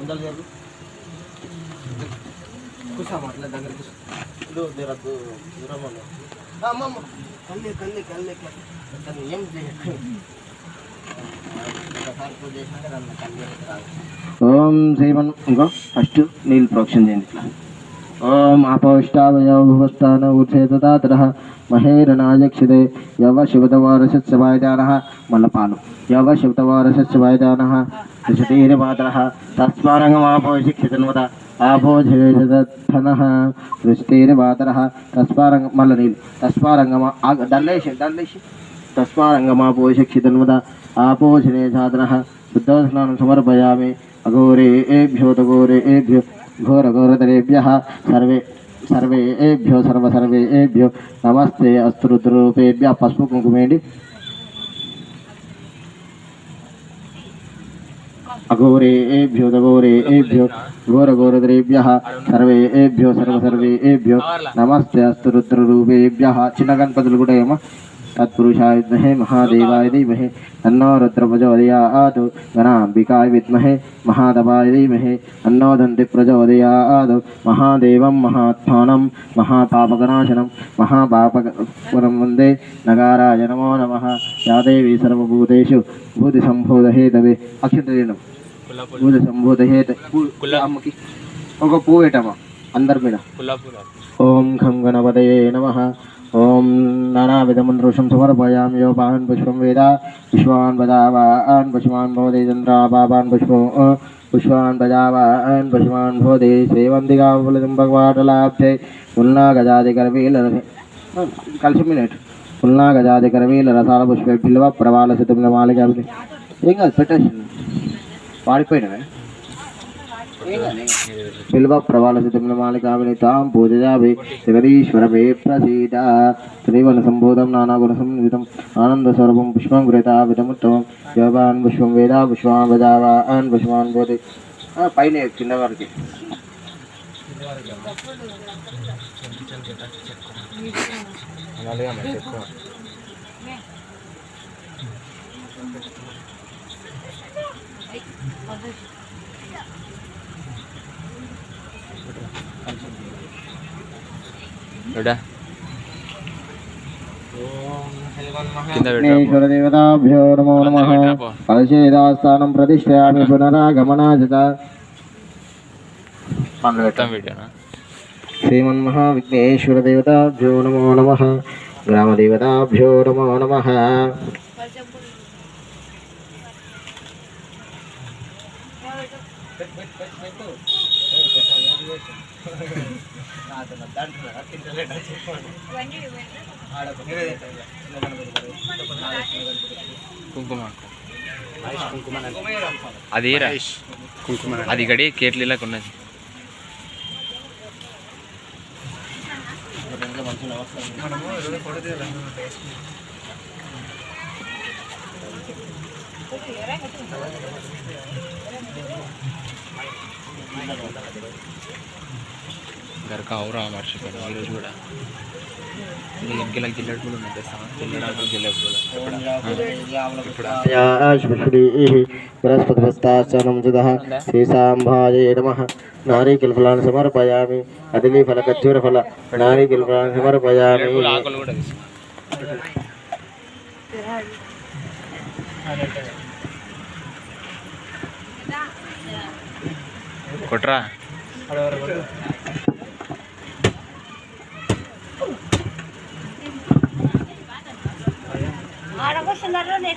ముందలు జరుగు కూర్చోమ్మ అట్లా దగ్గర కూర్చో. ఇదో జర దూ- దూరం ఉండు. ఆ, అమ్మ అమ్మ. కళ్ళే కళ్ళే కళ్ళే కళ్ళే ఏం రాదు ఓం శ్రీమన్ ఇంకో ఫస్ట్ నీళ్ళు ప్రోక్షణ చేయండి. ఇట్లా ఓం అపౌష్టావయోభువస్థాన ఊర్చేతాతర మహేరణాయక్షిదే యవ శివతవారసత్సవాయదాన మళ్ళీ పాలు యవ శివతవారసత్సవాయదాన ఋషతీరమాతర తస్మారంగమాపోషిక్షితన్వత ఆపోషిధన ఋషతీరమాతర తస్మారంగ మళ్ళీ నీళ్ళు తస్మారంగమ దండేసి దండేసి తస్మారంగమాపోషిక్షితన్వత ఆపోషినే సాధన శుద్ధస్నానం సమర్పయామి అఘోరేభ్యో తఘోరేభ్యో ఘోరఘోరతరేభ్య సర్వే సర్వేభ్యో సర్వ సర్వేభ్యో నమస్తే అస్తు రుద్రూపేభ్య పసుపు కుంకుమేండి అఘోరే ఏభ్యో అఘోరేభ్యో తఘోరేభ్యో ఘోరఘోరతరేభ్య సర్వేభ్యో సర్వ ఏభ్యో నమస్తే అస్తు రుద్రరూపేభ్య చిన్న గణపతులు కూడా ఏమో తత్పురుషాయ విద్మహే మహాదేవాయ ధీమహే తన్నో రుద్రప్రచోదయాత్ గణాంబికాయ విద్మహే మహాదవాయ ధీమహే తన్నో దంతి ప్రచోదయాత్ మహాదేవం మహాత్మానం మహాపాపగనాశనం మహాపాపరం వందే నగారాయ నమో నమ యాదేవి సర్వభూతేషు భూతి సంబోధహేతవే అక్షంతలేను భూతి సంబోధహేత అమ్మకి ఒక పువ్వు పెట్టమ్మా అందరి మీద ఓం ఖం గణపతయే నమ ఓం నానావిధమంత్రుషం సమర్పయామి. యోపాన్ పుష్పం వేద. పుష్పాన్ పదావాన్ పుష్పాన్ భవతి చంద్రాపాపాన్ పుష్పం. పుష్పాన్ పదావాన్ పుష్పాన్ భవతి. సేవంతిగా ఫలితం భగవాటలాబ్ధే ఉన్నా గజాది కరవీల కలిసి మినిట్. ఉన్నా గజాది కరవీల రసాల పుష్ప బిల్వ ప్రవాల శతం మాలిక ఏం కాదు పెట్టేసి పాడిపోయినవే బిల్వ ప్రవాల శతం పూజయాభి తాం ప్రసీద. శ్రీవన సంబోధం నానాగుణ సంవితం ఆనంద స్వరూపం పుష్పం గృత విధముత్తమం. యోగాన్ పుష్పం వేద పుష్పాన్ వదావాన్ పుష్పాన్ బోధి. పైన కింద వరకు. విఘ్నేశ్వర దేవతాభ్యో నమో నమ కలశేదాస్థానం ప్రతిష్ఠయామి పునరాగమనాజత శ్రీమన్మహా విఘ్నేశ్వర దేవతాభ్యో నమో నమ గ్రామదేవతాభ్యో నమో నమ అతను దాంట్లో తింటలేట కుంకుమ కుంకుమ అది కుంకుమ అది గడి కేట్లీలాగా ఉన్నది. మనము घर का और ఆమర్శకం ఈరోజు కూడా ఇంకెలా జిల్లెట్ కూడా ఉన్నాయి తెస్తామా జిల్లెట్ జిల్లెట్ కూడా బృహస్పతిస్తాచనం జుదః శ్రీసాంభాయే నమ నారీకిల్ఫలాన్ని సమర్పయామి అదిలి ఫల ఖర్జూర ఫల నారీకిల్ఫలాన్ని సమర్పయామి ఆకులు కూడా తీసుకో కొట్రా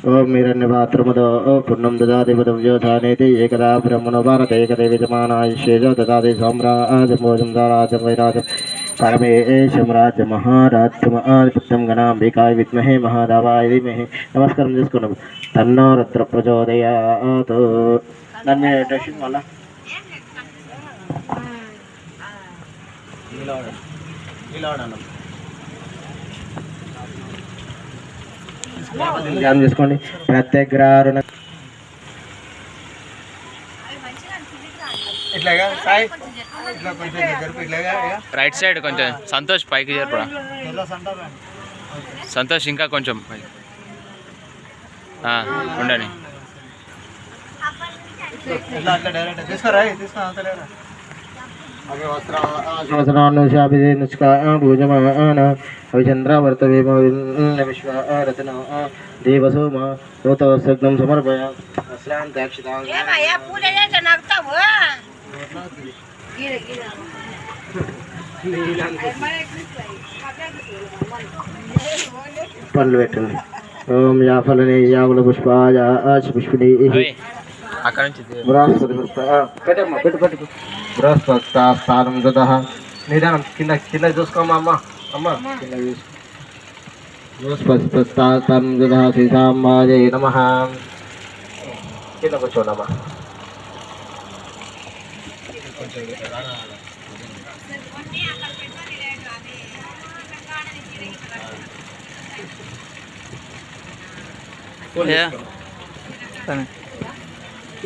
ఓం మీరన్యపాత్రముదో పుణ్యం దాది పదం యోధానేతి ఏకదా బ్రహ్మణో భారత ఏకదే విజమానాయుష్యేజ దాది సామ్రాజం దారాజం వైరాజం పరమేశం రాజ్య మహారాజ్యం ఆదిపుత్రం గణాంబికాయ విద్మహే మహాదేవాయ ధీమహి నమస్కారం చేసుకున్నాం తన్నో రుద్ర ప్రచోదయాత్ నన్ను డ్రెస్సింగ్ మళ్ళా ఇలా నిలవడం ధ్యానం చేసుకోండి. ఇట్లాగా రైట్ సైడ్ కొంచెం సంతోష్ పైకి జరుపురా సంతోష్ ఇంకా కొంచెం పైకి. ఆ, ఉండని ఇట్లా అట్లా డైరెక్ట్ తీసుకోరా తీసుకో అంతలేరా శ్వాసనానుషాభిధే నుష్కా భూజమాన అవిచంద్రావర్త విశ్వరత్న దేవసోమ నూతవసగ్నం సమర్పయ వస్త్రాంతాక్షితాం ఏమయ్యా పూజ చేస్తే నవ్వుతావు పనులు పెట్టండి ఓం యాఫలని యాగుల పుష్పాయ ఆశ పుష్పిణి అవి అక్కడ నుంచి బృహస్పతి పెట్టు పెట్టు బృహస్పతి స్థానం దద నిదానం కింద కింద చూసుకోమ్మా అమ్మ. అమ్మ. కింద చూసుకో. బృహస్పతి స్థానం దద శ్రీసాంబాజే నమ. కింద కూర్చోండమ్మా.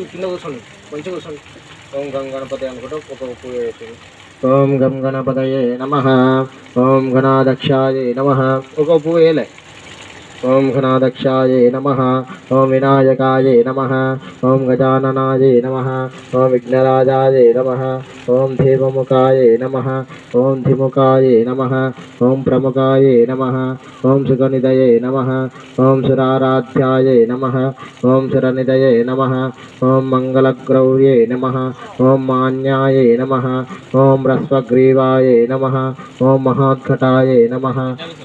కింద కూర్చోండి. కొంచెం కూర్చోండి. ఓం గం గణపతి అనుకుంటూ ఒక ఉప్పు వేసి ఓం గం గణపతయే నమ. ఓం గణాదక్షాయ నమ. ఒక ఉప్పు వేయలే. ఓం గణాదక్షాయ నమ ఓం వినాయకాయ నమ ఓం గజాననాయ నమ ఓం విఘ్నరాజాయ నమ ఓం దేవముఖాయ నమ ఓం ధిముఖాయ నమ ఓం ప్రముఖాయ నమ ఓం సుగనిదయే నమ ఓం సురారాధ్యాయ నమ ఓం సురనిదయే నమ ఓం మంగళగ్రౌర్యే నమ ఓం మాన్యాయ నమ ఓం హ్రస్వగ్రీవాయ నమ ఓం మహాద్ఘటాయ నమ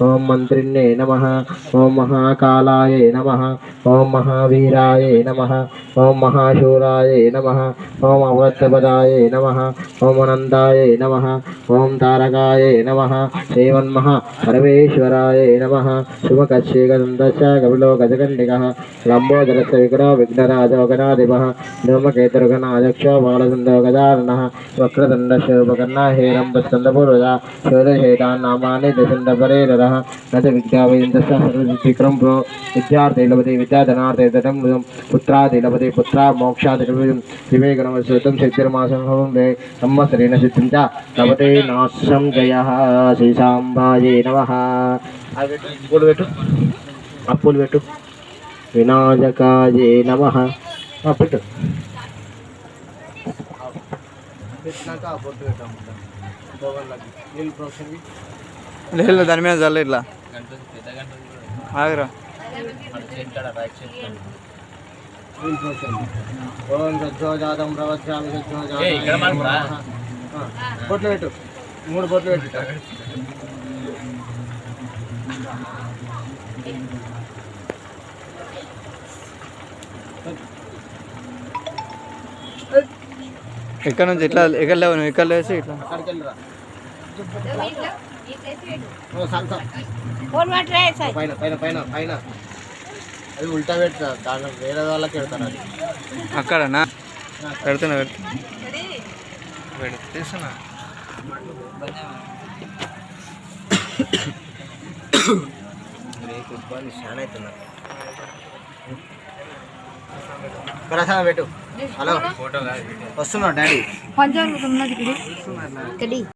ఓం మంత్రిణ్యే నమ ఓం మహాకాలాయ నమ. ఓం మహావీరాయ నమ. ఓం మహాశూరాయ నమ. ఓం అవత్తపదాయ నమ. ఓం అనందాయ నమ. ఓం తారకాయ నమ. శ్రీమన్మహ సర్వేశ్వరాయ నమ. శుభకశ్యేకదంతశ్చ కపిలో గజకండిక లంబోదరస్య విగ్రహ విఘ్నరాజో గణాధిప ధూమకేతుర్గణాధ్యక్ష బాలసుందర వక్రదండ శోభకర్ణ హేరంబ స్కందపూర్వజ శోధశేతాన్నామాని దశందపరేరర నచ విద్యావేంద్రస్య సర్వసిద్ధిక్రం ప్రో విద్యార్థి లభతే విద్యాధనార్థే దటం పుత్రాది లభతే పుత్రా మోక్షాది వివేకనమశ్రుతం శక్తిర్మాసం హోందే సంవత్సరేణ సిద్ధిం చ లభతే నాశం జయ శ్రీసాంబాయే నమ. అప్పులు పెట్టు. అప్పులు పెట్టు. వినాయకాయే నమ. పెట్టు. నీళ్ళు దాని మీద చల్ల ఇట్లా. ఆగరా. ఓం సజ్జోజాతం ప్రవచ్చామి? సజ్జోజాతం బొట్లు పెట్టు. మూడు బొట్లు పెట్టు. ఇక్కడ నుంచి ఇట్లా ఎక్కడ లేవు నువ్వు? ఇక్కడ లేసి ఇట్లా? పైన పైన పైన పైన. అది ఉల్టా పెడతా దాంట్లో వేరే వాళ్ళకి పెడతాను అది. అక్కడనా? పెడుతున్నా పెడుతున్నా తీస్తున్నా రేపు ఇబ్బంది చాలా అవుతున్నా ప్రసాదం పెట్టు. హలో. ఫోటో కాదు. వస్తున్నా డాడీ. పంచాంగం